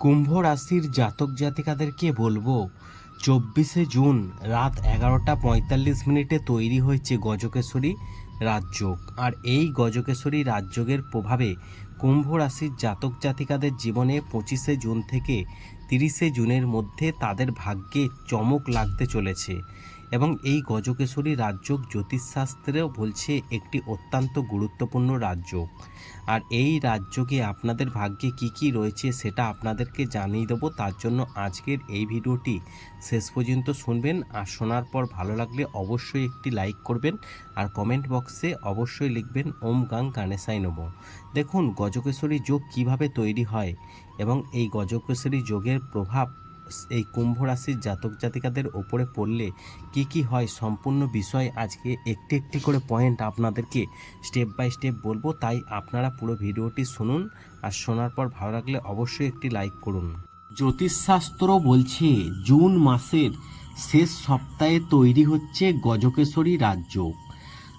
কুম্ভ রাশির জাতক জাতিকাদেরকে বলব, চব্বিশে জুন রাত এগারোটা পঁয়তাল্লিশ মিনিটে তৈরি হয়েছে গজকেশ্বরী রাজযোগ। আর এই গজকেশ্বরী রাজযোগের প্রভাবে কুম্ভ রাশির জাতক জাতিকাদের জীবনে পঁচিশে জুন থেকে তিরিশে জুনের মধ্যে তাদের ভাগ্যে চমক লাগতে চলেছে। এবং এই গজকেশ্বরী রাজযোগ জ্যোতিষশাস্ত্রেও বলছে একটি অত্যন্ত গুরুত্বপূর্ণ রাজযোগ। আর এই রাজযোগে আপনাদের ভাগ্যে কি কি রয়েছে সেটা আপনাদেরকে জানিয়ে দেবো। তার জন্য আজকের এই ভিডিওটি শেষ পর্যন্ত শুনবেন। আর শোনার পর ভালো লাগলে অবশ্যই একটি লাইক করবেন। আর কমেন্ট বক্সে অবশ্যই লিখবেন, ওম গাং গানেশাই নব দেখুন গজকেশ্বরী যোগ কীভাবে তৈরি হয় এবং এই গজকেশ্বরী যোগের প্রভাব এই কুম্ভ রাশির জাতক জাতিকাদের ওপরে পড়লে কি কি হয় সম্পূর্ণ বিষয় আজকে একটি একটি করে পয়েন্ট আপনাদেরকে স্টেপ বাই স্টেপ বলব। তাই আপনারা পুরো ভিডিওটি শুনুন আর শোনার পর ভালো লাগলে অবশ্যই একটি লাইক করুন। জ্যোতিষশাস্ত্র বলছে, জুন মাসের শেষ সপ্তাহে তৈরি হচ্ছে গজকেশরী রাজ্য।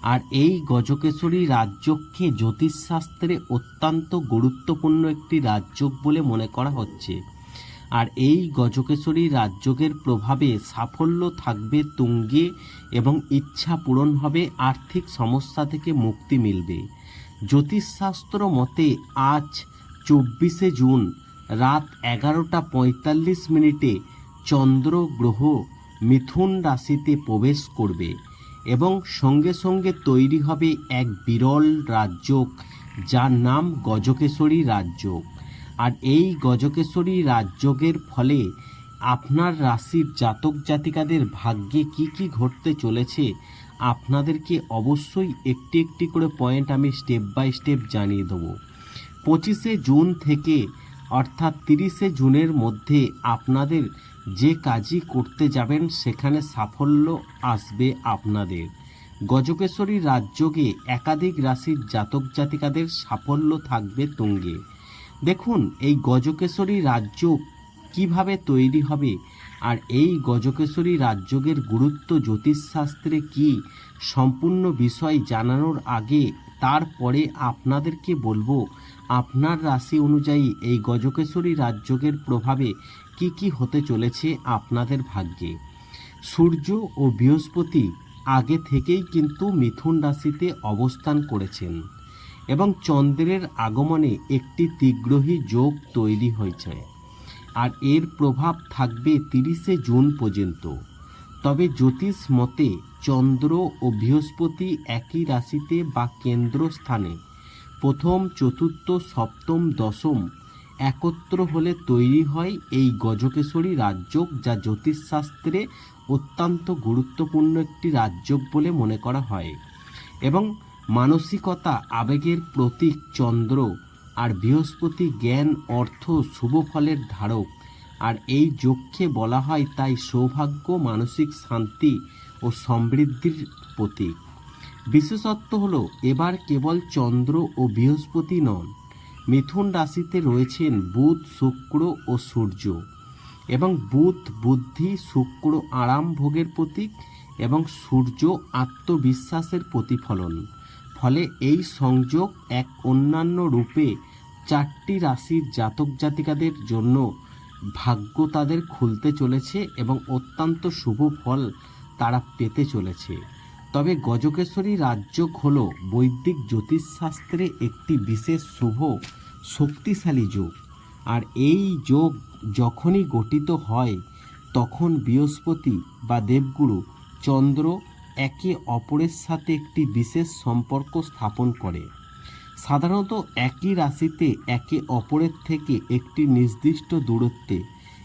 আর এই গজকেশরী রাজযোগকে জ্যোতিষশাস্ত্রে অত্যন্ত গুরুত্বপূর্ণ একটি রাজযোগ বলে মনে করা হচ্ছে। আর এই গজকেশ্বরী রাজযোগের প্রভাবে সাফল্য থাকবে তুঙ্গে এবং ইচ্ছা পূরণ হবে, আর্থিক সমস্যা থেকে মুক্তি মিলবে। জ্যোতিষশাস্ত্র মতে আজ চব্বিশে জুন রাত এগারোটা পঁয়তাল্লিশ মিনিটে চন্দ্র গ্রহ মিথুন রাশিতে প্রবেশ করবে এবং সঙ্গে সঙ্গে তৈরি হবে এক বিরল রাজযোগ যার নাম গজকেশ্বরী রাজযোগ। আর এই গজকেশ্বরী রাজযোগের ফলে আপনার রাশির জাতক জাতিকাদের ভাগ্যে কি কি ঘটতে চলেছে, আপনাদেরকে অবশ্যই একটি একটি করে পয়েন্ট আমি স্টেপ বাই স্টেপ জানিয়ে দেবো। পঁচিশে জুন থেকে অর্থাৎ তিরিশে জুনের মধ্যে আপনাদের যে কাজই করতে যাবেন, সেখানে সাফল্য আসবে আপনাদের। গজকেশ্বরী রাজযোগে একাধিক রাশির জাতক জাতিকাদের সাফল্য থাকবে তুঙ্গে। দেখুন, এই গজকেশ্বরী রাজযোগ কীভাবে তৈরি হবে আর এই গজকেশ্বরী রাজযোগের গুরুত্ব জ্যোতিষশাস্ত্রে কি সম্পূর্ণ বিষয় জানানোর আগে তারপরে আপনাদেরকে বলব, আপনার রাশি অনুযায়ী এই গজকেশ্বরী রাজযোগের প্রভাবে কি কি হতে চলেছে আপনাদের ভাগ্যে। সূর্য ও বৃহস্পতি আগে থেকেই কিন্তু মিথুন রাশিতে অবস্থান করেছেন। এবং চন্দ্রের আগমনে একটি তীগ্রহী যোগ তৈরি হয়েছে। আর এর প্রভাব থাকবে তিরিশে জুন পর্যন্ত। তবে জ্যোতিষ মতে চন্দ্র ও বৃহস্পতি একই রাশিতে বা কেন্দ্রস্থানে প্রথম, চতুর্থ, সপ্তম, দশম একত্র হলে তৈরি হয় এই গজকেশ্বরী রাজযোগ যা জ্যোতিষশাস্ত্রে অত্যন্ত গুরুত্বপূর্ণ একটি রাজযোগ বলে মনে করা হয়। এবং মানসিকতা আবেগের প্রতীক চন্দ্র আর বৃহস্পতি জ্ঞান, অর্থ, শুভ ফলের ধারক। আর এই যোগকে বলা হয় তাই সৌভাগ্য, মানসিক শান্তি ও সমৃদ্ধির প্রতীক। বিশেষত্ব হলো, এবার কেবল চন্দ্র ও বৃহস্পতি নন, মিথুন রাশিতে রয়েছেন বুধ, শুক্র ও সূর্য। এবং বুধ, বুদ্ধি, শুক্র আরাম ভোগের প্রতীক এবং সূর্য আত্মবিশ্বাসের প্রতিফলন। ফলে এই সংযোগ এক অন্যান্য রূপে চারটি রাশির জাতক জাতিকাদের জন্য ভাগ্য তাদের খুলতে চলেছে এবং অত্যন্ত শুভ ফল তারা পেতে চলেছে। তবে গজকেশ্বরী রাজযোগ হল বৈদিক জ্যোতিষশাস্ত্রে একটি বিশেষ শুভ, শক্তিশালী যোগ। আর এই যোগ যখনই গঠিত হয়, তখন বৃহস্পতি বা দেবগুরু চন্দ্র একে অপরের সাথে একটি বিশেষ সম্পর্ক স্থাপন করে। সাধারণত একই রাশিতে একে অপরের থেকে একটি নির্দিষ্ট দূরত্বে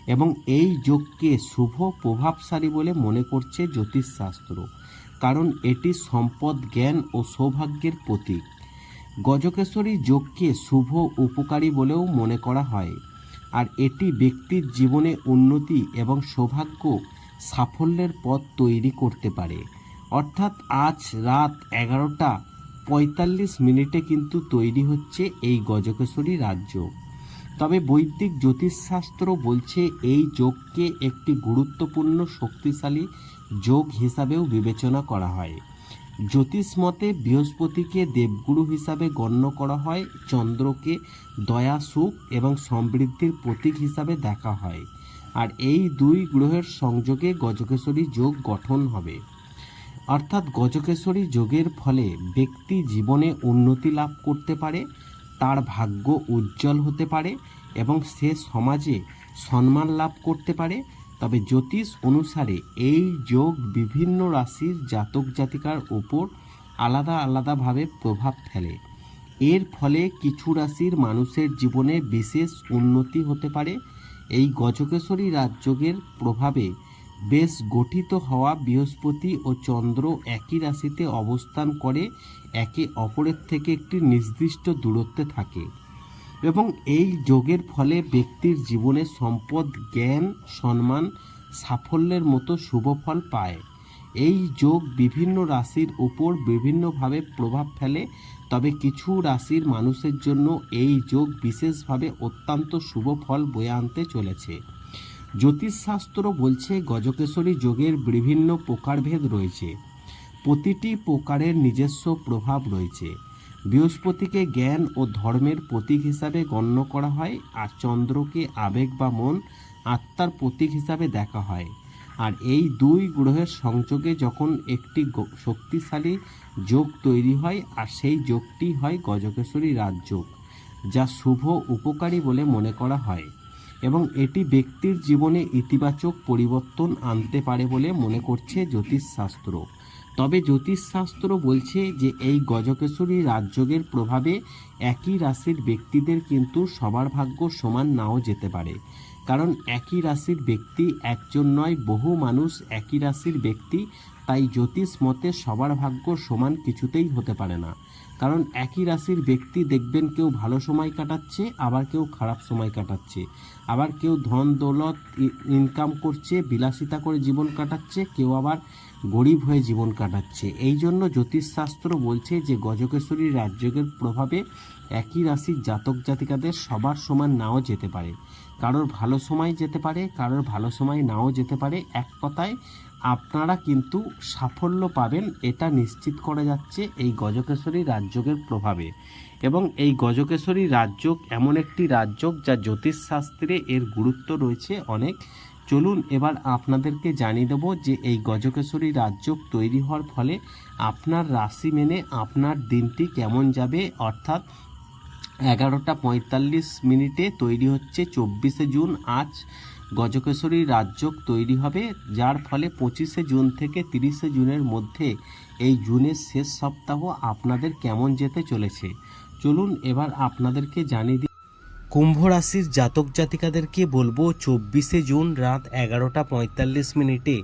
এবং এই যোগকে শুভ প্রভাবশালী বলে মনে করছে জ্যোতিষশাস্ত্র, কারণ এটি সম্পদ, জ্ঞান ও সৌভাগ্যের প্রতীক। গজকেশ্বরী যোগকে শুভ উপকারী বলেও মনে করা হয়, আর এটি ব্যক্তির জীবনে উন্নতি এবং সৌভাগ্য সাফল্যের পথ তৈরি করতে পারে। অর্থাৎ আজ রাত এগারোটা পঁয়তাল্লিশ মিনিটে কিন্তু তৈরি হচ্ছে এই গজকেশ্বরী রাজ্য। তবে বৈদিক জ্যোতিষশাস্ত্র বলছে এই যোগকে একটি গুরুত্বপূর্ণ শক্তিশালী যোগ হিসাবেও বিবেচনা করা হয়। জ্যোতিষ মতে বৃহস্পতিকে দেবগুরু হিসাবে গণ্য করা হয়, চন্দ্রকে দয়া, সুখ এবং সমৃদ্ধির প্রতীক হিসাবে দেখা হয়। আর এই দুই গ্রহের সংযোগে গজকেশ্বরী যোগ গঠন হবে। অর্থাৎ গজকেশ্বরী যোগের ফলে ব্যক্তি জীবনে উন্নতি লাভ করতে পারে, তার ভাগ্য উজ্জ্বল হতে পারে এবং সে সমাজে সম্মান লাভ করতে পারে। তবে জ্যোতিষ অনুসারে এই যোগ বিভিন্ন রাশির জাতক জাতিকার উপর আলাদা আলাদাভাবে প্রভাব ফেলে। এর ফলে কিছু রাশির মানুষের জীবনে বিশেষ উন্নতি হতে পারে। এই গজকেশ্বরী রাজযোগের প্রভাবে বেশ গঠিত হওয়া বৃহস্পতি ও চন্দ্র একই রাশিতে অবস্থান করে, একে অপরের থেকে একটি নির্দিষ্ট দূরত্বে থাকে এবং এই যোগের ফলে ব্যক্তির জীবনে সম্পদ, জ্ঞান, সম্মান, সাফল্যের মতো শুভ ফল পায়। এই যোগ বিভিন্ন রাশির উপর বিভিন্নভাবে প্রভাব ফেলে, তবে কিছু রাশির মানুষের জন্য এই যোগ বিশেষভাবে অত্যন্ত শুভ ফল বয়ে আনতে চলেছে। জ্যোতিষশাস্ত্র বলছে গজকেশ্বরী যোগের বিভিন্ন প্রকারভেদ রয়েছে। প্রতিটি প্রকারের নিজস্ব প্রভাব রয়েছে। বৃহস্পতিকে জ্ঞান ও ধর্মের প্রতীক হিসাবে গণ্য করা হয় আর চন্দ্রকে আবেগ বা মন আত্মার প্রতীক হিসাবে দেখা হয়। আর এই দুই গ্রহের সংযোগে যখন একটি শক্তিশালী যোগ তৈরি হয় আর সেই যোগটি হয় গজকেশ্বরী রাজযোগ, যা শুভ উপকারী বলে মনে করা হয়। এবং এটি ব্যক্তির জীবনে ইতিবাচক পরিবর্তন আনতে পারে বলে মনে করছে জ্যোতিষশাস্ত্র। তবে জ্যোতিষশাস্ত্র বলছে যে এই গজকেশরী রাজযোগের প্রভাবে একই রাশির ব্যক্তিদের কিন্তু সবার ভাগ্য সমান নাও যেতে পারে। কারণ একই রাশির ব্যক্তি একজন নয়, বহু মানুষ একই রাশির ব্যক্তি, তাই জ্যোতিষ মতে সবার ভাগ্য সমান কিছুতেই হতে পারে না। কারণ একই রাশির ব্যক্তি দেখবেন কেউ ভালো সময় কাটাচ্ছে, আবার কেউ খারাপ সময় কাটাচ্ছে। আবার কেউ ধন দৌলত ইনকাম করছে, বিলাসিতা করে জীবন কাটাচ্ছে, কেউ আবার গরিব হয়ে জীবন কাটাচ্ছে। এই জন্য জ্যোতিষশাস্ত্র বলছে যে গজকেশ্বরী রাজযোগের প্রভাবে একই রাশির জাতক জাতিকাদের সবার সমান নাও যেতে পারে। কারোর ভালো সময় যেতে পারে, কারোর ভালো সময় নাও যেতে পারে। এক কথায়, আপনারা কিন্তু সাফল্য পাবেন, এটা নিশ্চিত করা যাচ্ছে এই গজকেশ্বরী রাজযোগের প্রভাবে। এবং এই গজকেশ্বরী রাজযোগ এমন একটি রাজযোগ যা জ্যোতিষশাস্ত্রে এর গুরুত্ব রয়েছে অনেক। চলুন এবার আপনাদেরকে জানিয়ে দেবো যে এই গজকেশ্বরী রাজযোগ তৈরি হওয়ার ফলে আপনার রাশি মেনে আপনার দিনটি কেমন যাবে। অর্থাৎ এগারোটা পঁয়তাল্লিশ মিনিটে তৈরি হচ্ছে চব্বিশে জুন। আজ গজকেশ্বরী রাজযোগ তৈরি হবে, যার ফলে পঁচিশে জুন থেকে তিরিশে জুনের মধ্যে এই জুনের শেষ সপ্তাহ আপনাদের কেমন যেতে চলেছে। চলুন এবার আপনাদেরকে জানিয়ে দিই। কুম্ভ রাশির জাতক জাতিকাদেরকে বলব, চব্বিশে জুন রাত এগারোটা পঁয়তাল্লিশ মিনিটে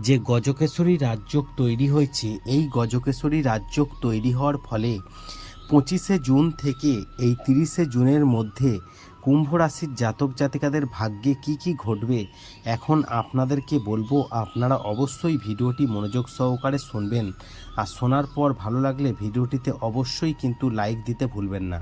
যে গজকেশ্বরী রাজযোগ তৈরি হয়েছে, এই গজকেশ্বরী রাজযোগ তৈরি হওয়ার ফলে পঁচিশে জুন থেকে এই তিরিশে জুনের মধ্যে কুম্ভ রাশির জাতক জাতিকাদের ভাগ্যে কি কি ঘটবে, এখন আপনাদেরকে বলব, আপনারা অবশ্যই ভিডিওটি মনোযোগ সহকারে শুনবেন। আর শোনার পর ভালো লাগলে ভিডিওটিতে অবশ্যই কিন্তু লাইক দিতে ভুলবেন না।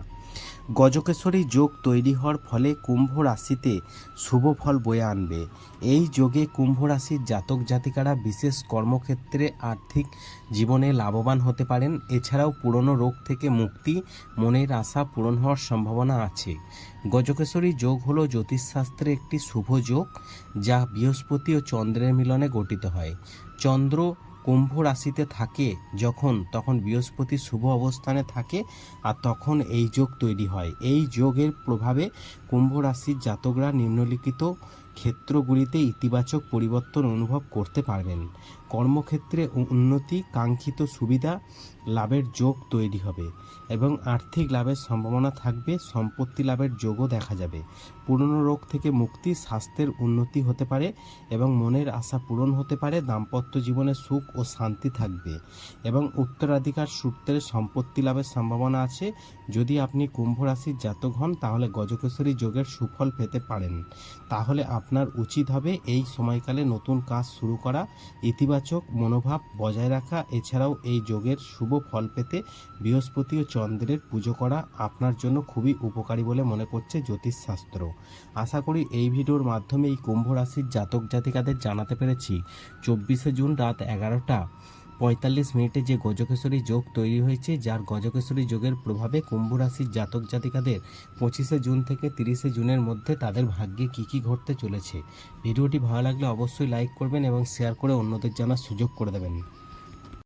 গজকেশ্বরী যোগ তৈরি হওয়ার ফলে কুম্ভ রাশিতে শুভ ফল বয়ে আনবে। এই যোগে কুম্ভ রাশির জাতক জাতিকারা বিশেষ কর্মক্ষেত্রে আর্থিক জীবনে লাভবান হতে পারেন। এছাড়াও পুরনো রোগ থেকে মুক্তি, মনের আশা পূরণ হওয়ার সম্ভাবনা আছে। গজকেশ্বরী যোগ হল জ্যোতিষশাস্ত্রে একটি শুভ যোগ, যা বৃহস্পতি ও চন্দ্রের মিলনে গঠিত হয়। চন্দ্র কুম্ভ রাশিতে থাকে যখন, তখন বৃহস্পতি শুভ অবস্থানে থাকে আর তখন এই যোগ তৈরি হয়। এই যোগের প্রভাবে কুম্ভ রাশির জাতকরা নিম্নলিখিত ক্ষেত্রগুলিতে ইতিবাচক পরিবর্তন অনুভব করতে পারবেন। কর্মক্ষেত্রে উন্নতি, কাঙ্ক্ষিত সুবিধা, লাভের যোগ তৈরি হবে। এবং আর্থিক লাভের সম্ভাবনা থাকবে, সম্পত্তি লাভের যোগও দেখা যাবে। পুরনো রোগ থেকে মুক্তি স্বাস্থ্যের উন্নতি হতে পারে এবং মনের আশা পূরণ হতে পারে, দাম্পত্য জীবনে সুখ ও শান্তি থাকবে। এবং উত্তরাধিকার সূত্রে সম্পত্তি লাভের সম্ভাবনা আছে। যদি আপনি কুম্ভ রাশির জাতক হন, তাহলে গজকেশ্বরী যোগের সুফল পেতে পারেন। তাহলে আপনার উচিত হবে এই সময়কালে নতুন কাজ শুরু করা, ইতিবাচক মনোভাব বজায় রাখা। এছাড়াও এই যোগের শুভ ফল পেতে বৃহস্পতি ও চন্দ্রের পুজো করা আপনার জন্য খুবই উপকারী বলে মনে করছে জ্যোতিষশাস্ত্র। আশা করি এই ভিডিওর মাধ্যমে এই কুম্ভ রাশির জাতক জাতিকাদের জানাতে পেরেছি। চব্বিশে জুন রাত এগারোটা পঁয়তাল্লিশ মিনিটে যে গজকেশ্বরী যোগ তৈরি হয়েছে, যার গজকেশ্বরী যোগের প্রভাবে কুম্ভ রাশির জাতক জাতিকাদের পঁচিশে জুন থেকে তিরিশে জুনের মধ্যে তাদের ভাগ্যে কী কী ঘটতে চলেছে। ভিডিওটি ভালো লাগলে অবশ্যই লাইক করবেন এবং শেয়ার করে অন্যদের জানার সুযোগ করে দেবেন।